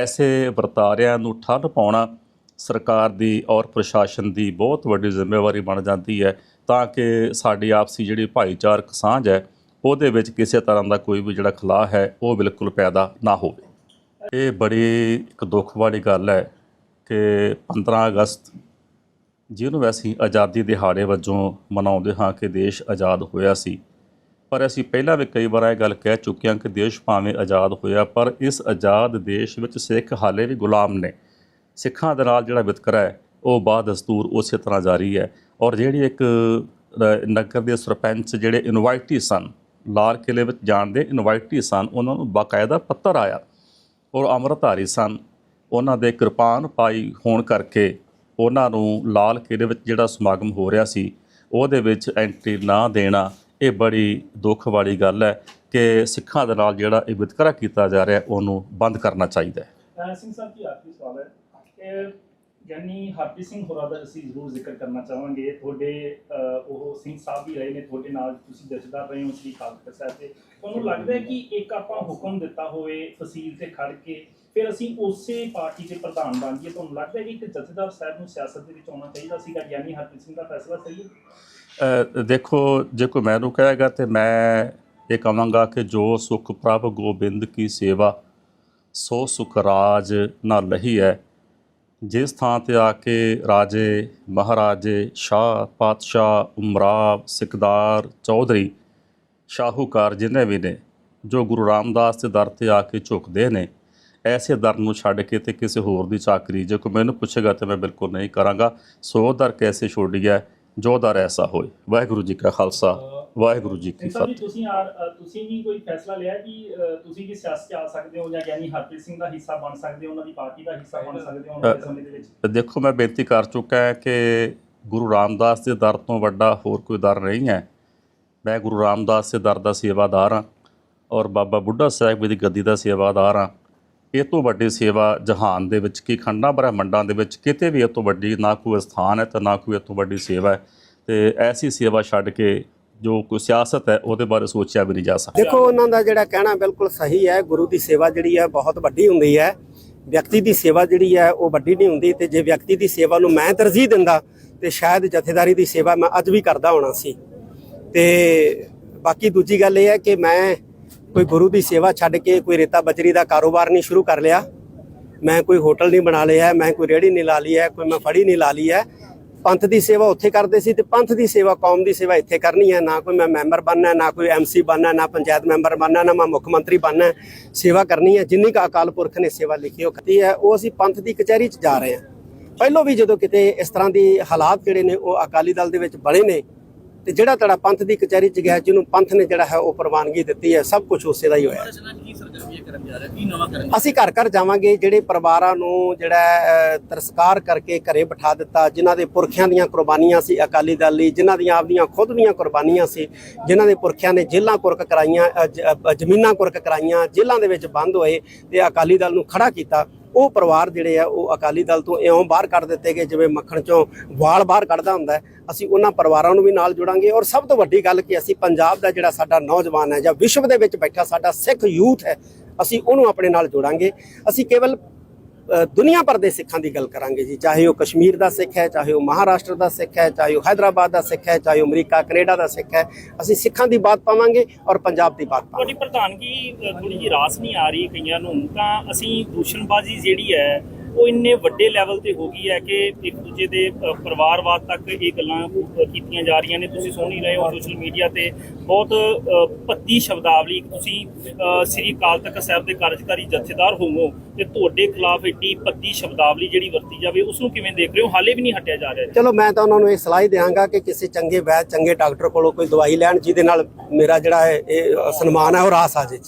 ਐਸੇ ਵਰਤਾਰਿਆਂ ਨੂੰ ਠੱਲ ਪਾਉਣਾ ਸਰਕਾਰ ਦੀ ਔਰ ਪ੍ਰਸ਼ਾਸਨ ਦੀ ਬਹੁਤ ਵੱਡੀ ਜ਼ਿੰਮੇਵਾਰੀ ਬਣ ਜਾਂਦੀ ਹੈ ਤਾਂ ਕਿ ਸਾਡੀ ਆਪਸੀ ਜਿਹੜੀ ਭਾਈਚਾਰਕ ਸਾਂਝ ਹੈ, ਉਹਦੇ ਵਿੱਚ ਕਿਸੇ ਤਰ੍ਹਾਂ ਦਾ ਕੋਈ ਵੀ ਜਿਹੜਾ ਖਲਾਅ ਹੈ, ਉਹ ਬਿਲਕੁਲ ਪੈਦਾ ਨਾ ਹੋਵੇ। ਇਹ ਬੜੀ ਇੱਕ ਦੁੱਖ ਵਾਲੀ ਗੱਲ ਹੈ ਕਿ 15 ਅਗਸਤ, ਜਿਹਨੂੰ ਅਸੀਂ ਆਜ਼ਾਦੀ ਦਿਹਾੜੇ ਵਜੋਂ ਮਨਾਉਂਦੇ ਹਾਂ ਕਿ ਦੇਸ਼ ਆਜ਼ਾਦ ਹੋਇਆ ਸੀ ਪਰ ਅਸੀਂ ਪਹਿਲਾਂ ਵੀ ਕਈ ਵਾਰ ਇਹ ਗੱਲ ਕਹਿ ਚੁੱਕੇ ਹਾਂ ਕਿ ਦੇਸ਼ ਭਾਵੇਂ ਆਜ਼ਾਦ ਹੋਇਆ, ਪਰ ਇਸ ਆਜ਼ਾਦ ਦੇਸ਼ ਵਿੱਚ ਸਿੱਖ ਹਾਲੇ ਵੀ ਗੁਲਾਮ ਨੇ। ਸਿੱਖਾਂ ਦੇ ਨਾਲ ਜਿਹੜਾ ਵਿਤਕਰਾ ਹੈ, ਉਹ ਬਾਦ ਦਸਤੂਰ ਉਸੇ ਤਰ੍ਹਾਂ ਜਾਰੀ ਹੈ ਔਰ ਜਿਹੜੀ ਇੱਕ ਨਗਰ ਦੇ ਸਰਪੰਚ ਜਿਹੜੇ ਇਨਵਾਈਟੀ ਸਨ, ਲਾਲ ਕਿਲੇ ਵਿੱਚ ਜਾਣ ਦੇ ਇਨਵਾਈਟੀ ਸਨ, ਉਹਨਾਂ ਨੂੰ ਬਾਕਾਇਦਾ ਪੱਤਰ ਆਇਆ। ਔਰ ਅੰਮ੍ਰਿਤਧਾਰੀ ਸਨ, ਉਹਨਾਂ ਦੇ ਕਿਰਪਾਨ ਪਾਈ ਹੋਣ ਕਰਕੇ ਉਹਨਾਂ ਨੂੰ ਲਾਲ ਕਿਲੇ ਵਿੱਚ ਜਿਹੜਾ ਸਮਾਗਮ ਹੋ ਰਿਹਾ ਸੀ, ਉਹਦੇ ਵਿੱਚ ਐਂਟਰੀ ਨਾ ਦੇਣਾ ਇਹ ਬੜੀ ਦੁੱਖ ਵਾਲੀ ਗੱਲ ਹੈ ਕਿ ਸਿੱਖਾਂ ਦੇ ਨਾਲ ਜਿਹੜਾ ਇਹ ਵਿਤਕਰਾ ਕੀਤਾ ਜਾ ਰਿਹਾ, ਉਹਨੂੰ ਬੰਦ ਕਰਨਾ ਚਾਹੀਦਾ ਹੈ। ਸਿੰਘ ਸਾਹਿਬ ਜੀ, ਆਖਰੀ ਸਵਾਲ ਹੈ ਕਿ ਯਾਨੀ ਹਰਪ੍ਰੀਤ ਸਿੰਘ ਹੋਰਾਂ ਦਾ ਅਸੀਂ ਜ਼ਰੂਰ ਜ਼ਿਕਰ ਕਰਨਾ ਚਾਹਾਂਗੇ। ਤੁਹਾਡੇ ਉਹ ਸਿੰਘ ਸਾਹਿਬ ਵੀ ਰਹੇ ਨੇ ਤੁਹਾਡੇ ਨਾਲ, ਤੁਸੀਂ ਜਥੇਦਾਰ ਰਹੇ ਹੋ ਸ੍ਰੀ ਖਾਲਸਾ ਸਾਹਿਬ ਤੇ ਤੁਹਾਨੂੰ ਲੱਗਦਾ ਹੈ ਕਿ ਇੱਕ ਆਪਾਂ ਹੁਕਮ ਦਿੱਤਾ ਹੋਵੇ ਫਸੀਲ ਤੇ ਖੜ ਕੇ, ਫਿਰ ਅਸੀਂ ਉਸੇ ਪਾਰਟੀ ਦੇ ਪ੍ਰਧਾਨ ਬਣ ਜਾਈਏ। ਤੁਹਾਨੂੰ ਲੱਗਦਾ ਹੈ ਕਿ ਇੱਕ ਜਥੇਦਾਰ ਸਾਹਿਬ ਨੂੰ ਸਿਆਸਤ ਦੇ ਵਿੱਚ ਆਉਣਾ ਚਾਹੀਦਾ ਸੀਗਾ? ਯਾਨੀ ਹਰਪ੍ਰੀਤ ਸਿੰਘ ਦਾ ਫੈਸਲਾ ਸਹੀ ਹੈ? ਦੇਖੋ, ਜੇ ਕੋਈ ਮੈਨੂੰ ਕਹੇਗਾ ਤੇ ਮੈਂ ਇਹ ਕਹਾਂਗਾ ਕਿ ਜੋ ਸੁਖ ਪ੍ਰਭ ਗੋਬਿੰਦ ਕੀ ਸੇਵਾ, ਸੋ ਸੁਖ ਰਾਜ ਨਾ ਲਹੀ ਹੈ ਜਿਸ ਥਾਂ ਤੇ ਆ ਕੇ ਰਾਜੇ ਮਹਾਰਾਜੇ ਸ਼ਾਹ ਪਾਤਸ਼ਾਹ ਉਮਰਾਵ ਸਿਕਦਾਰ ਚੌਧਰੀ ਸ਼ਾਹੂਕਾਰ ਜਿੰਨੇ ਵੀ ਨੇ, ਜੋ ਗੁਰੂ ਰਾਮਦਾਸ ਦੇ ਦਰ ਤੇ ਆ ਕੇ ਝੁਕਦੇ ਨੇ, ਐਸੇ ਦਰ ਨੂੰ ਛੱਡ ਕੇ ਤੇ ਕਿਸੇ ਹੋਰ ਦੀ ਚਾਕਰੀ, ਜੇ ਕੋਈ ਮੈਨੂੰ ਪੁੱਛੇਗਾ ਤੇ ਮੈਂ ਬਿਲਕੁਲ ਨਹੀਂ ਕਰਾਂਗਾ। ਸੋ ਦਰ ਕੈਸੇ ਛੋੜੀ ਹੈ ਜੋ ਦਰ ਐਸਾ ਹੋਏ। ਵਾਹਿਗੁਰੂ ਜੀ ਕਾ ਖਾਲਸਾ ਵਾਹਿਗੁਰੂ ਜੀ ਕੀ ਫਤਿਹ। ਤੁਸੀਂ ਤੁਸੀਂ ਵੀ ਕੋਈ ਫੈਸਲਾ ਲਿਆ ਕਿ ਤੁਸੀਂ ਵੀ ਸਿਆਸਤ 'ਚ ਆ ਸਕਦੇ ਹੋ ਜਾਂ ਯਾਨੀ ਹਰਪ੍ਰੀਤ ਸਿੰਘ ਦਾ ਹਿੱਸਾ ਬਣ ਸਕਦੇ ਹੋ ਉਹਨਾਂ ਦੀ ਪਾਰਟੀ ਦਾ ਹਿੱਸਾ ਬਣ ਸਕਦੇ ਹੋ ਉਹਨਾਂ ਦੇ ਸਮੇਂ ਦੇ ਵਿੱਚ? ਦੇਖੋ ਮੈਂ ਬੇਨਤੀ ਕਰ ਚੁੱਕਾ ਹਾਂ ਕਿ ਗੁਰੂ ਰਾਮਦਾਸ ਦੇ ਦਰ ਤੋਂ ਵੱਡਾ ਹੋਰ ਕੋਈ ਦਰ ਨਹੀਂ ਹੈ। ਮੈਂ ਗੁਰੂ ਰਾਮਦਾਸ ਦੇ ਦਰ ਦਾ ਸੇਵਾਦਾਰ ਹਾਂ ਔਰ ਬਾਬਾ ਬੁੱਢਾ ਸਾਹਿਬ ਦੀ ਗੱਦੀ ਦਾ ਸੇਵਾਦਾਰ ਹਾਂ। ਇਹ ਤੋਂ ਵੱਡੀ ਸੇਵਾ ਜਹਾਨ ਦੇ ਵਿੱਚ ਕੀ ਖੰਡਾਂ ਬ੍ਰਹਿਮੰਡਾਂ ਦੇ ਵਿੱਚ ਕਿਤੇ ਵੀ ਇਹ ਤੋਂ ਵੱਡੀ ਨਾ ਕੋਈ ਸਥਾਨ ਹੈ ਤੇ ਨਾ ਕੋਈ ਇਹ ਤੋਂ ਵੱਡੀ ਸੇਵਾ ਹੈ ਤੇ ਐਸੀ ਸੇਵਾ ਛੱਡ ਕੇ ਜੋ ਕੋਈ ਸਿਆਸਤ ਹੈ ਉਹਦੇ ਬਾਰੇ ਸੋਚਿਆ ਵੀ ਨਹੀਂ ਜਾ ਸਕਦਾ। ਦੇਖੋ, ਉਹਨਾਂ ਦਾ ਜਿਹੜਾ ਕਹਿਣਾ ਬਿਲਕੁਲ ਸਹੀ ਹੈ, ਗੁਰੂ ਦੀ ਸੇਵਾ ਜਿਹੜੀ ਹੈ ਬਹੁਤ ਵੱਡੀ ਹੁੰਦੀ ਹੈ। ਵਿਅਕਤੀ ਦੀ ਸੇਵਾ ਜਿਹੜੀ ਹੈ ਉਹ ਵੱਡੀ ਨਹੀਂ ਹੁੰਦੀ ਤੇ ਜੇ ਵਿਅਕਤੀ ਦੀ ਸੇਵਾ ਨੂੰ ਮੈਂ ਤਰਜੀਹ ਦਿੰਦਾ ਤੇ ਸ਼ਾਇਦ ਜਥੇਦਾਰੀ ਦੀ ਸੇਵਾ ਮੈਂ ਅੱਜ ਵੀ ਕਰਦਾ ਹੋਣਾ ਸੀ। ਤੇ ਬਾਕੀ ਦੂਜੀ ਗੱਲ ਇਹ ਹੈ ਕਿ ਮੈਂ ਕੋਈ ਗੁਰੂ ਦੀ ਸੇਵਾ ਛੱਡ ਕੇ ਕੋਈ ਰੇਤਾ ਬਜਰੀ ਦਾ ਕਾਰੋਬਾਰ ਨਹੀਂ ਸ਼ੁਰੂ ਕਰ ਲਿਆ। ਮੈਂ ਕੋਈ ਹੋਟਲ ਨਹੀਂ ਬਣਾ ਲਿਆ, ਮੈਂ ਕੋਈ ਰੇੜੀ ਨਹੀਂ ਲਾ ਲਈ ਹੈ, ਕੋਈ ਮੈਂ ਫੜੀ ਨਹੀਂ ਲਾ ਲਈ ਹੈ। ਪੰਥ ਦੀ ਸੇਵਾ ਉੱਥੇ ਕਰਦੇ ਸੀ ਤੇ ਪੰਥ ਦੀ ਸੇਵਾ, ਕੌਮ ਦੀ ਸੇਵਾ ਇੱਥੇ ਕਰਨੀ ਹੈ। ਨਾ ਕੋਈ ਮੈਂ ਮੈਂਬਰ ਬਣਨਾ, ਨਾ ਕੋਈ ਐਮਸੀ ਬਣਨਾ, ਨਾ ਪੰਚਾਇਤ ਮੈਂਬਰ ਬਣਨਾ, ਨਾ ਮੈਂ ਮੁੱਖ ਮੰਤਰੀ ਬਣਨਾ। ਸੇਵਾ ਕਰਨੀ ਹੈ। ਜਿੰਨੀ ਕੁ ਅਕਾਲ ਪੁਰਖ ਨੇ ਸੇਵਾ ਲਿਖੀ, ਉਹ ਕੀਤੀ ਹੈ। ਉਹ ਅਸੀਂ ਪੰਥ ਦੀ ਕਚਹਿਰੀ 'ਚ ਜਾ ਰਹੇ ਹਾਂ। ਪਹਿਲੋਂ ਵੀ ਜਦੋਂ ਕਿਤੇ ਇਸ ਤਰ੍ਹਾਂ ਦੀ ਹਾਲਾਤ ਜਿਹੜੇ ਨੇ, ਉਹ ਅਕਾਲੀ ਦਲ ਦੇ ਵਿੱਚ ਬਣੇ ਨੇ ਤੇ ਜਿਹੜਾ ਤੜਾ ਪੰਥ ਦੀ ਕਚਹਿਰੀ 'ਚ ਗਿਆ ਜਿਹਨੂੰ ਪੰਥ ਨੇ ਜਿਹੜਾ ਹੈ ਉਹ ਪ੍ਰਵਾਨਗੀ ਦਿੱਤੀ ਹੈ ਸਭ ਕੁਝ ਉਸੇ ਦਾ ਹੀ ਹੋਇਆ। ਅਸੀਂ ਘਰ ਘਰ ਜਾਵਾਂਗੇ ਜਿਹੜੇ ਪਰਿਵਾਰਾਂ ਨੂੰ ਜਿਹੜਾ ਤਿਰਸਕਾਰ ਕਰਕੇ ਘਰੇ ਬਿਠਾ ਦਿੱਤਾ ਜਿਨ੍ਹਾਂ ਦੇ ਪੁਰਖਿਆਂ ਦੀਆਂ ਕੁਰਬਾਨੀਆਂ ਸੀ ਅਕਾਲੀ ਦਲ ਲਈ ਜਿਨ੍ਹਾਂ ਦੀਆਂ ਆਪਦੀਆਂ ਖੁਦ ਦੀਆਂ ਕੁਰਬਾਨੀਆਂ ਸੀ ਜਿਨ੍ਹਾਂ ਦੇ ਪੁਰਖਿਆਂ ਨੇ ਜੇਲ੍ਹਾਂ ਕੁਰਕ ਕਰਾਈਆਂ ਜ਼ਮੀਨਾਂ ਕੁਰਕ ਕਰਾਈਆਂ ਜੇਲ੍ਹਾਂ ਦੇ ਵਿੱਚ ਬੰਦ ਹੋਏ ਤੇ ਅਕਾਲੀ ਦਲ ਨੂੰ ਖੜਾ ਕੀਤਾ। ਉਹ ਪਰਿਵਾਰ ਜਿਹੜੇ ਆ, ਉਹ ਅਕਾਲੀ ਦਲ ਤੋਂ ਇਉਂ ਬਾਹਰ ਕੱਢ ਦਿੱਤੇ ਗਏ, ਜਿਵੇਂ ਮੱਖਣ ਚੋਂ ਵਾਲ ਬਾਹਰ ਕੱਢਦਾ ਹੁੰਦਾ ਅਸੀਂ ਉਹਨਾਂ ਪਰਿਵਾਰਾਂ ਨੂੰ ਵੀ ਨਾਲ ਜੁੜਾਂਗੇ ਔਰ ਸਭ ਤੋਂ ਵੱਡੀ ਗੱਲ ਕਿ ਅਸੀਂ ਪੰਜਾਬ ਦਾ ਜਿਹੜਾ ਸਾਡਾ ਨੌਜਵਾਨ ਹੈ ਜਾਂ ਵਿਸ਼ਵ ਦੇ ਵਿੱਚ ਬੈਠਾ ਸਾਡਾ ਸਿੱਖ ਯੂਥ ਹੈ, ਅਸੀਂ ਉਹਨੂੰ ਆਪਣੇ ਨਾਲ ਜੋੜਾਂਗੇ। ਅਸੀਂ ਕੇਵਲ ਦੁਨੀਆ ਭਰ ਦੇ ਸਿੱਖਾਂ ਦੀ ਗੱਲ ਕਰਾਂਗੇ ਜੀ। ਚਾਹੇ ਉਹ ਕਸ਼ਮੀਰ ਦਾ ਸਿੱਖ ਹੈ, ਚਾਹੇ ਉਹ ਮਹਾਰਾਸ਼ਟਰ ਦਾ ਸਿੱਖ ਹੈ, ਚਾਹੇ ਉਹ ਹੈਦਰਾਬਾਦ ਦਾ ਸਿੱਖ ਹੈ, ਚਾਹੇ ਉਹ ਅਮਰੀਕਾ, ਕੈਨੇਡਾ ਦਾ ਸਿੱਖ ਹੈ। ਅਸੀਂ ਸਿੱਖਾਂ ਦੀ ਬਾਤ ਪਾਵਾਂਗੇ ਔਰ ਪੰਜਾਬ ਦੀ ਬਾਤ ਪਾਵਾਂਗੇ। ਤੁਹਾਡੀ ਪ੍ਰਧਾਨਗੀ ਥੋੜੀ ਜਿਹੀ ਰਾਸ ਨਹੀਂ ਆ ਰਹੀ ਕਈਆਂ ਨੂੰ। ਤਾਂ ਅਸੀਂ ਦੂਸ਼ਣਬਾਜ਼ੀ ਜਿਹੜੀ ਹੈ ਉਹ ਇੰਨੇ ਵੱਡੇ ਲੈਵਲ ਤੇ ਹੋ ਗਈ ਹੈ ਕਿ ਇੱਕ ਦੂਜੇ ਦੇ ਪਰਿਵਾਰਵਾਦ ਤੱਕ ਇਹ ਗੱਲਾਂ ਕੀਤੀਆਂ ਜਾ ਰਹੀਆਂ ਨੇ। ਤੁਸੀਂ ਸੁਣ ਹੀ ਰਹੇ ਹੋ ਸੋਸ਼ਲ ਮੀਡੀਆ ਤੇ। ਬਹੁਤ ਪੱਤੀ ਸ਼ਬਦਾਵਲੀ। ਤੁਸੀਂ ਸ੍ਰੀ ਅਕਾਲ ਤਖਤ ਸਾਹਿਬ ਦੇ ਕਾਰਜਕਾਰੀ ਜਥੇਦਾਰ ਹੋਵੋ ਤੇ ਤੁਹਾਡੇ ਖਿਲਾਫ ਏਡੀ ਪੱਤੀ ਸ਼ਬਦਾਵਲੀ ਜਿਹੜੀ ਵਰਤੀ ਜਾਵੇ, ਉਸ ਨੂੰ ਕਿਵੇਂ ਦੇਖ ਰਹੇ ਹੋ? ਹਾਲੇ ਵੀ ਨਹੀਂ ਹਟਿਆ ਜਾ ਰਿਹਾ ਚਲੋ, ਮੈਂ ਤਾਂ ਉਹਨਾਂ ਨੂੰ ਇਹ ਸਲਾਹ ਹੀ ਦਿਆਂਗਾ ਕਿ ਕਿਸੇ ਚੰਗੇ ਵੈਦ ਚੰਗੇ ਡਾਕਟਰ ਕੋਲੋਂ ਕੋਈ ਦਵਾਈ ਲੈਣ, ਜਿਹਦੇ ਨਾਲ ਮੇਰਾ ਜਿਹੜਾ ਹੈ ਇਹ ਸਨਮਾਨ ਹੈ, ਉਹ ਰਾਸ ਆ ਜੇ।